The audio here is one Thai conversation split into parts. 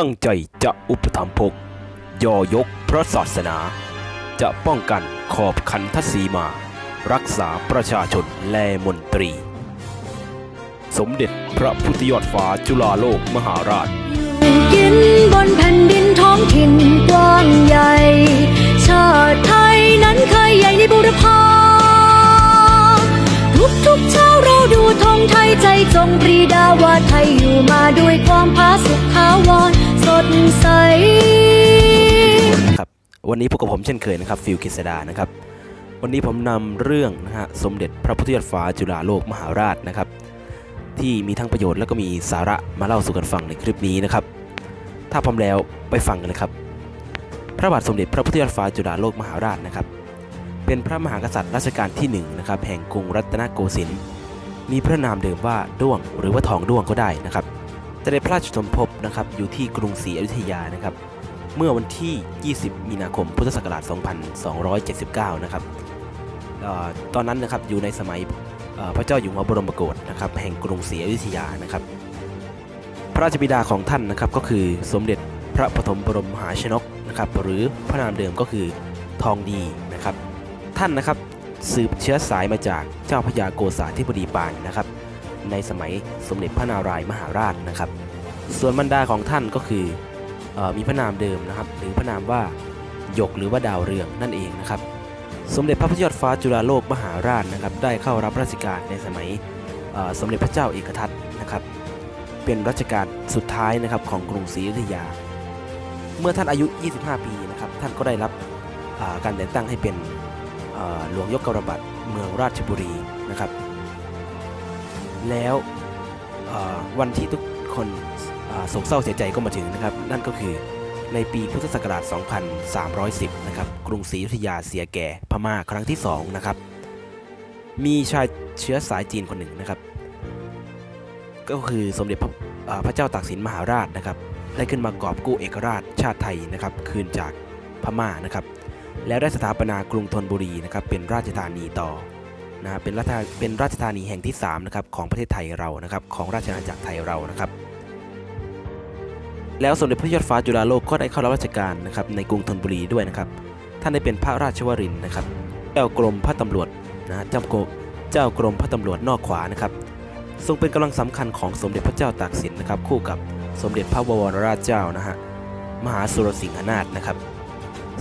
ตั้งใจจะอุปถัมภกยอยกพระศาสนา จะป้องกันขอบขันทศีมา รักษาประชาชนแลมนตรี สมเด็จพระพุทธยอดฟ้าจุฬาโลกมหาราชยืนบนแผ่นดิน วันนี้พบกับผมเช่นเคยนะครับฟิลกิษดานะครับ วันนี้ผมนำเรื่องนะฮะสมเด็จพระพุทธยอดฟ้าจุฬาโลกมหาราชนะครับ ที่มีทั้งประโยชน์แล้วก็มีสาระมาเล่าสู่กันฟังในคลิปนี้นะครับ ถ้าพร้อมแล้วไปฟังกันเลยครับ พระบาทสมเด็จพระพุทธยอดฟ้าจุฬาโลกมหาราชนะครับ เป็นพระมหากษัตริย์รัชกาลที่หนึ่งนะครับแห่งกรุงรัตนโกสินทร์มีพระนามเดิมว่าด้วงหรือว่าทองด้วงก็ได้นะครับแต่ได้พระราชสมภพนะครับอยู่ที่กรุงศรีอยุธยานะครับ เมื่อวันที่ 20 มีนาคม พุทธศักราช 2279 นะครับออตอนนั้นนะครับอยู่ในสมัยพระเจ้าอยู่หัวบรมโกศนะครับแห่งกรุงศรีอยุธยานะครับ พระราชบิดาของท่านนะครับก็คือสมเด็จพระปฐมบรมมหาชนกนะครับหรือพระนามเดิมก็คือทองดีนะครับ ท่านนะครับสืบเชื้อสายมาจากเจ้าพระยาโกษาธิบดีปานนะครับ ในสมัยสมเด็จพระนารายมหาราชนะครับ ส่วนบรรดาของท่านก็คือ มีพระนามเดิมนะครับ หรือพระนามว่าหยกหรือว่าดาวเรืองนั่นเองนะครับ สมเด็จพระพุทธยอดฟ้าจุฬาโลกมหาราชนะครับ ได้เข้ารับราชการในสมัยสมเด็จพระเจ้าเอกทัตนะครับ เป็นรัชกาลสุดท้ายนะครับของกรุงศรีอยุธยา เมื่อท่านอายุ 25 ปีนะครับ ท่านก็ได้รับการแต่งตั้งให้เป็นหลวงยกกระบัดเมืองราชบุรีนะครับ แล้ววันที่ทุกคน โศกเศร้าเสียใจก็มาถึงนะครับ นั่นก็คือในปีพุทธศักราช 2310 นะครับ กรุงศรีอยุธยาเสียแก่พม่าครั้งที่ 2 นะครับ มีชายเชื้อสายจีนคนหนึ่งนะครับ ก็คือสมเด็จพระพระเจ้าตากสินมหาราชนะครับ ได้ขึ้นมากอบกู้เอกราชชาติไทยนะครับ คืนจากพม่านะครับ แล้วได้สถาปนากรุงธนบุรีนะครับ เป็นราชธานีต่อนะฮะเป็นรัฐเป็นราชธานีแห่งที่3นะครับของประเทศไทยเรานะครับ ของราชอาณาจักรไทยเรานะครับ แล้วสมเด็จพระยอดฟ้าจุฬาโลกก็ได้เข้ารับราชการนะครับในกรุงธนบุรีด้วยนะครับ ท่านได้เป็นพระราชวรินทร์นะครับ เจ้ากรมพระตำรวจนะเจ้าโกเจ้ากรมพระตำรวจนอกขวานะครับ ทรงเป็นกำลังสำคัญของสมเด็จพระเจ้าตากสินนะครับ คู่กับสมเด็จพระบวรราชเจ้านะฮะมหาสุรสิงหนาถนะครับ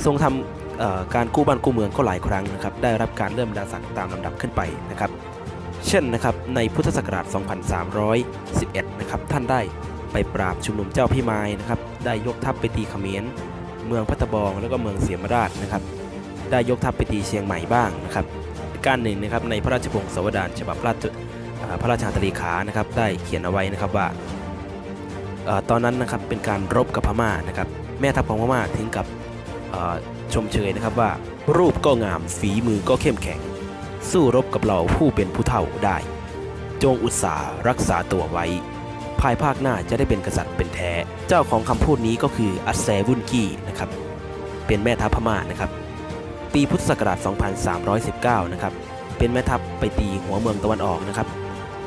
ทรงทำเอ่อการกู้บ้านกู้เมืองก็หลายครั้งนะครับ ได้รับการเลื่อนดาศักตามลำดับขึ้นไปนะครับ เช่นนะครับในพุทธศักราช 2311 นะครับท่านได้ ไปปราบชุมนุมเจ้าพี่ไม้นะครับ ได้ยกทัพไปตีเขมร เมืองพัทบองแล้วก็เมืองเสียมราชนะครับ ได้ยกทัพไปตีเชียงใหม่บ้างนะครับ การหนึ่งนะครับในพระราชพงศาวดารฉบับราชพระราชาตรีขานะครับ ได้เขียนเอาไว้นะครับว่าออตอนนั้นนะครับเป็นการรบกับพม่านะครับ แม่ทัพของพม่าถึงกับชมเชยนะครับว่ารูปก็งามฝีมือก็เข้มแข็ง สู้รบกับเราผู้เป็นผู้เฒ่าได้ จงอุตสาห์รักษาตัวไว้ ภายภาคหน้าจะได้เป็นกษัตริย์เป็นแท้ เจ้าของคำพูดนี้ก็คืออัสแซวุนกี้นะครับเป็นแม่ทัพพม่านะครับปีพุทธศักราช 2319 นะครับเป็นแม่ทัพไปตีหัวเมืองตะวันออกนะครับ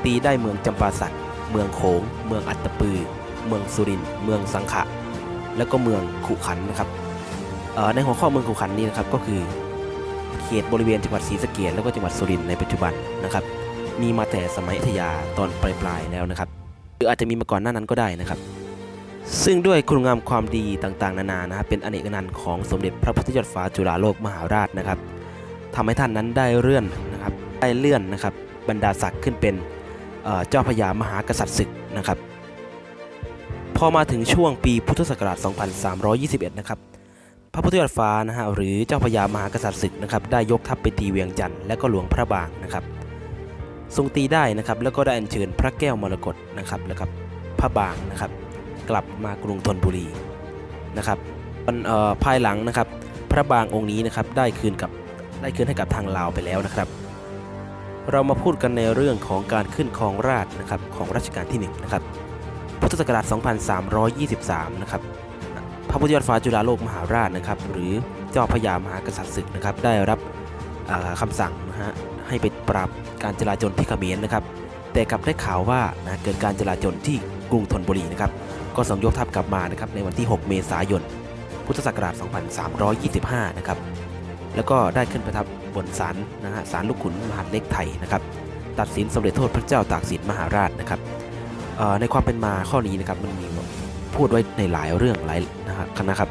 ตีได้เมืองจำปาสักเมืองโขง เมืองอัตตปือ เมืองสุริน เมืองสังขะ แล้วก็เมืองขุขันนะครับเอ่อในหัวข้อเมืองขุขันนี้นะครับก็คือเขตบริเวณจังหวัดศรีสะเกษแล้วก็จังหวัดสุรินทร์ในปัจจุบันนะครับ มีมาแต่สมัยอยุธยาตอนปลายๆแล้วนะครับ รืออาจจะมีมาก่อนหน้านั้นก็ได้นะครับ ซึ่งด้วยคุณงามความดีต่างๆ นานานะครับเป็นอเนกนันต์ของสมเด็จพระพุทธยอดฟ้าจุฬาโลกมหาราชนะครับทำให้ท่านนั้นได้เลื่อนนะครับได้เลื่อนนะครับบรรดาศักดิ์ขึ้นเป็นเจ้าพระยามหากษัตริย์ศึกนะครับ พอมาถึงช่วงปีพุทธศักราช 2321 นะครับพระพุทธยอดฟ้านะฮะหรือเจ้าพระยามหากษัตริย์ศึกนะครับได้ยกทัพไปตีเวียงจันทร์และก็หลวงพระบางนะครับ ทรงตีได้นะครับแล้วก็ได้อัญเชิญพระแก้วมรกตนะครับแล้วกับพระบางนะครับ กลับมากรุงธนบุรีนะครับวันอ่อภายหลังนะครับ พระบางองค์นี้นะครับได้คืนกับได้คืนให้กับทางลาวไปแล้วนะครับ เรามาพูดกันในเรื่องของการขึ้นครองราชนะครับของรัชกาลที่1นะครับพุทธศักราช 2323 นะครับพระพุทธยอดฟ้าจุฬาโลกมหาราชนะครับ หรือเจ้าพระยามหากษัตริย์ศึกนะครับ ได้รับอ่าคำสั่งนะฮะ ปราบการจลาจลที่เขมรนะครับ แต่กลับได้ข่าวว่านะเกิดการจลาจลที่กรุงธนบุรีนะครับ ก็ส่งยกทัพกลับมานะครับในวันที่ 6 เมษายน พุทธศักราช 2325 นะครับ แล้วก็ได้ขึ้นประทับบนศาลนะฮะศาลลูกขุนมหาเล็กไทยนะครับ ตัดสินสมเด็จโทษพระเจ้าตากสินมหาราชนะครับในความเป็นมาข้อนี้นะครับมันมีพูดไว้ในหลายเรื่องหลายนะฮะนะครับ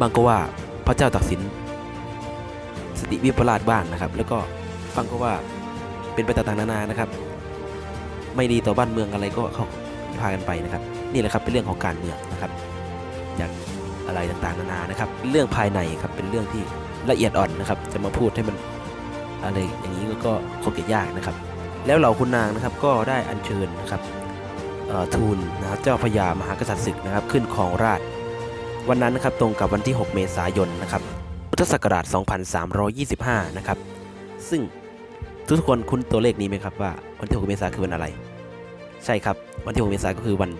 บางก็ว่าพระเจ้าตากสินสติวิปลาสบ้างนะครับ แล้วก็ บางก็ว่าเป็นไปต่างๆนานานะครับ ไม่ดีต่อบ้านเมืองอะไรก็เขาพากันไปนะครับ นี่แหละครับเป็นเรื่องของการเมืองนะครับจากอะไรต่างๆนานานะครับ เรื่องภายในครับเป็นเรื่องที่ละเอียดอ่อนนะครับ จะมาพูดให้มันอะไรอย่างนี้ก็คงจะยากนะครับ แล้วเหล่าคุณนางนะครับก็ได้อัญเชิญนะครับทูลนะครับเจ้าพระยามหากษัตริย์ศึกนะครับ ขึ้นครองราชวันนั้นนะครับตรงกับวันที่ 6 เมษายนนะครับพุทธศักราช 2325 นะครับ ซึ่ง ทุกคนคุ้นตัวเลขนี้ไหมครับว่าวันที่6เมษายนคือวันอะไร ใช่ครับ วันที่6เมษายนก็คือวัน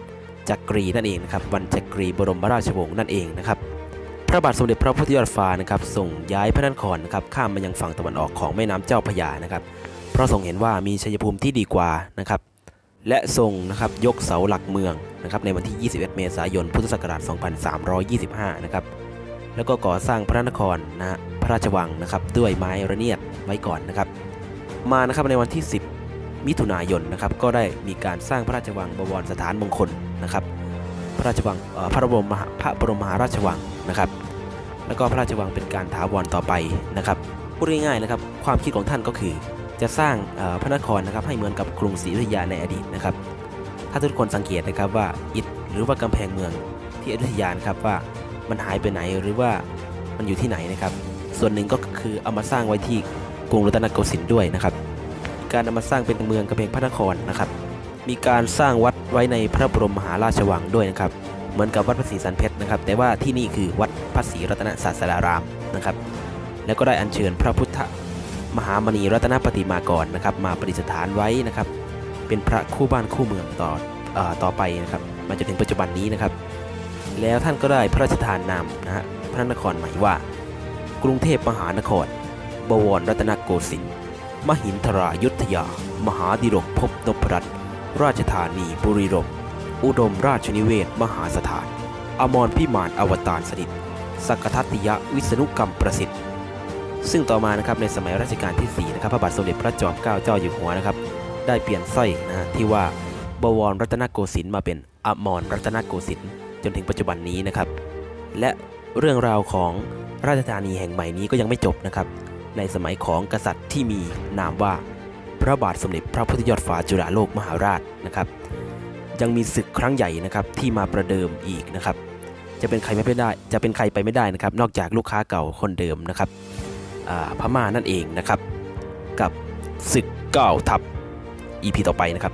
จักรีนั่นเองนะครับวันจักรีบรมราชวงศ์นั่นเองนะครับพระบาทสมเด็จพระพุทธยอดฟ้านะครับส่งย้ายพระนครนะครับข้ามมายังฝั่งตะวันออกของแม่น้ำเจ้าพระยานะครับเพราะทรงเห็นว่ามีชัยภูมิที่ดีกว่านะครับและทรงนะครับยกเสาหลักเมืองนะครับในวันที่ 21 เมษายน พุทธศักราช 2325 นะครับแล้วก็ก่อสร้างพระนครนะพระราชวังนะครับด้วยไม้ระเนียดไว้ก่อนนะครับ มานะครับในวันที่ 10 มิถุนายนนะครับก็ได้มีการสร้างพระราชวังบวรสถานมงคลนะครับ พระราชวังพระบรมมหาพระบรมมหาราชวังนะครับ แล้วก็พระราชวังเป็นการถาวรต่อไปนะครับพูดง่ายๆนะครับความคิดของท่านก็คือ จะสร้างพระนครนะครับให้เหมือนกับกรุงศรีอยุธยาในอดีตนะครับ ถ้าทุกคนสังเกตนะครับว่าอิฐหรือว่ากำแพงเมืองที่อยุธยานครับว่ามันหายไปไหนหรือว่ามันอยู่ที่ไหนนะครับ ส่วนหนึ่งก็คือเอามาสร้างไว้ที่ กรุงรัตนโกสินทร์ด้วยนะครับ การนำมาสร้างเป็นเมืองกำแพงพระนครนะครับ มีการสร้างวัดไว้ในพระบรมมหาราชวังด้วยนะครับ เหมือนกับวัดพระศรีสันเพชรนะครับ แต่ว่าที่นี่คือวัดพระศรีรัตนศาสดารามนะครับ แล้วก็ได้อัญเชิญพระพุทธมหามณีรัตนปฏิมากรนะครับ มาประดิษฐานไว้นะครับ เป็นพระคู่บ้านคู่เมืองต่อเออต่อไปนะครับ มาจนถึงปัจจุบันนี้นะครับ แล้วท่านก็ได้พระราชทานนามนะฮะพระนครใหม่ว่า กรุงเทพมหานคร บวรรัตนโกสินทร์ มหินทรายุทธยา มหาดิรกภพนพรัตน์ราชธานีบุรีรมย์อุดมราชนิเวศมหาสถาน อมรพิมานอวตารสนิทสักทัตติยะวิษณุกรรมประสิทธิ์ ซึ่งต่อมานะครับในสมัยรัชกาลที่ 4 นะครับพระบาทสมเด็จพระจอมเกล้าเจ้าอยู่หัวนะครับ ได้เปลี่ยนสร้อยนะฮะที่ว่าบวรรัตนโกสินทร์มาเป็นอมรรัตนโกสินทร์จนถึงปัจจุบันนี้นะครับ และเรื่องราวของราชธานีแห่งใหม่นี้ก็ยังไม่จบนะครับ ในสมัยของกษัตริย์ที่มีนามว่าพระบาทสมเด็จพระพุทธยอดฟ้าจุฬาโลกมหาราชนะครับยังมีศึกครั้งใหญ่นะครับที่มาประเดิมอีกนะครับจะเป็นใครไม่ได้จะเป็นใครไปไม่ได้นะครับ นอกจากลูกค้าเก่าคนเดิมนะครับพม่านั่นเองนะครับ กับศึกเก้าทัพ EP ต่อไปนะครับ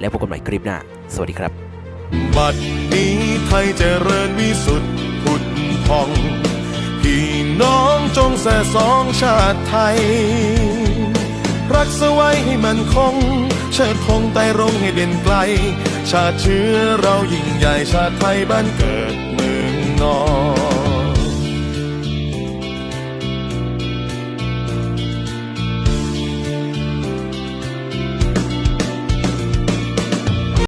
แล้วพบกันใหม่คลิปหน้า สวัสดีครับ บัดนี้ไทยเจริญวิสุทธิ์ผุดพอง น้องจงแส่สองชาติไทย รักสไว้ให้มันคง เชิดคงไต่รงให้เด่นไกล ชาติเชื้อเรายิ่งใหญ่ชาติไทยบ้านเกิดเมืองนอน